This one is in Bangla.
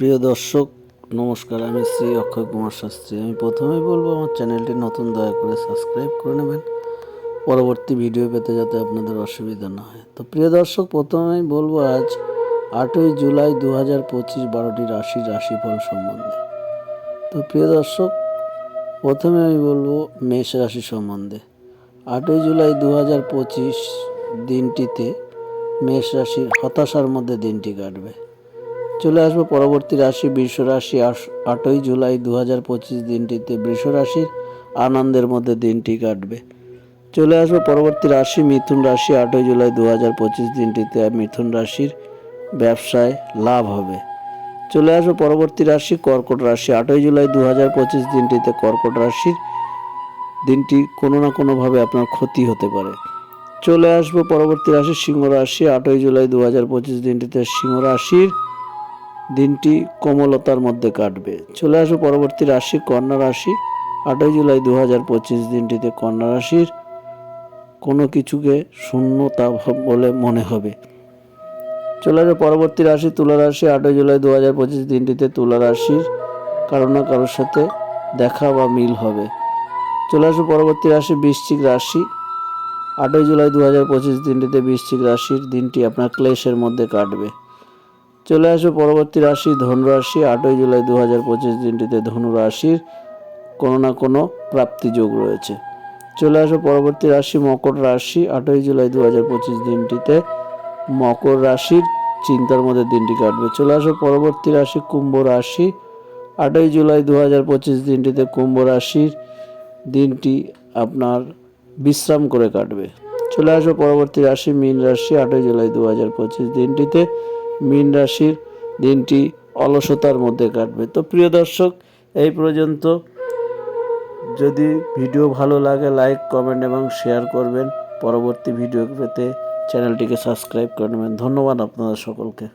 প্রিয় দর্শক, নমস্কার, আমি শ্রী অক্ষয় কুমার শাস্ত্রী। আমি প্রথমেই বলব, আমার চ্যানেলটি নতুন, দয়া করে সাবস্ক্রাইব করে নেবেন। পরবর্তী ভিডিও পেতে যাতে আপনাদের অসুবিধা না হয়। তো প্রিয় দর্শক, প্রথমেই বলব, আজ আটই জুলাই দু হাজার পঁচিশ বারোটি রাশির রাশিফল সম্বন্ধে। তো প্রিয় দর্শক, প্রথমে আমি বলব, মেষ রাশি সম্বন্ধে। আটই জুলাই দু হাজার পঁচিশ দিনটিতে মেষ রাশির হতাশার মধ্যে দিনটি কাটবে। চলে আসব পরবর্তী রাশি, বৃষ রাশি। আটই জুলাই দু হাজার পঁচিশ দিনটিতে বৃষ রাশির আনন্দের মধ্যে দিনটি কাটবে। চলে আসব পরবর্তী রাশি, মিথুন রাশি। আটই জুলাই দু হাজার পঁচিশ দিনটিতে মিথুন রাশির ব্যবসায় লাভ হবে। চলে আসব পরবর্তী রাশি, কর্কট রাশি। আটই জুলাই দু হাজার পঁচিশ দিনটিতে কর্কট রাশির দিনটি কোনো না কোনোভাবে আপনার ক্ষতি হতে পারে। চলে আসব পরবর্তী রাশি, সিংহ রাশি। আটই জুলাই দু হাজার পঁচিশ দিনটিতে সিংহ রাশির দিনটি কোমলতার মধ্যে কাটবে। চলে আসব পরবর্তী রাশি, কন্যা রাশি। আটই জুলাই দু হাজার পঁচিশ দিনটিতে কন্যা রাশির কোনো কিছুকে শূন্যতা বলে মনে হবে। চলে আসবে পরবর্তী রাশি, তুলা রাশি। আটই জুলাই দু হাজার পঁচিশ দিনটিতে তুলা রাশির কারও না কারোর সাথে দেখা বা মিল হবে। চলে আসবে পরবর্তী রাশি, বৃশ্চিক রাশি। আটই জুলাই দু হাজার পঁচিশ দিনটিতে বৃশ্চিক রাশির দিনটি আপনার ক্লেশের মধ্যে কাটবে। চলে আসবে পরবর্তী রাশি, ধনু রাশি, আটই জুলাই দু হাজার পঁচিশ দিনটিতে ধনু রাশির কোনো না কোনো প্রাপ্তি যোগ রয়েছে। চলে আসবে পরবর্তী রাশি, মকর রাশি, আটই জুলাই দু হাজার পঁচিশ দিনটিতে মকর রাশির চিন্তার মধ্যে দিনটি কাটবে। চলে আসবে পরবর্তী রাশি, কুম্ভ রাশি, আটই জুলাই দু হাজার পঁচিশ দিনটিতে কুম্ভ রাশির দিনটি আপনার বিশ্রাম করে কাটবে। চলে আসবে পরবর্তী রাশি, মীন রাশি, আটই জুলাই দু হাজার পঁচিশ দিনটিতে মীন রাশির দিনটি অলসতার মধ্যে কাটবে। তো প্রিয় দর্শক, এই পর্যন্ত। যদি ভিডিও ভালো লাগে লাইক কমেন্ট এবং শেয়ার করবেন। পরবর্তী ভিডিও পেতে চ্যানেলটিকে সাবস্ক্রাইব করে নেবেন। ধন্যবাদ আপনাদের সকলকে।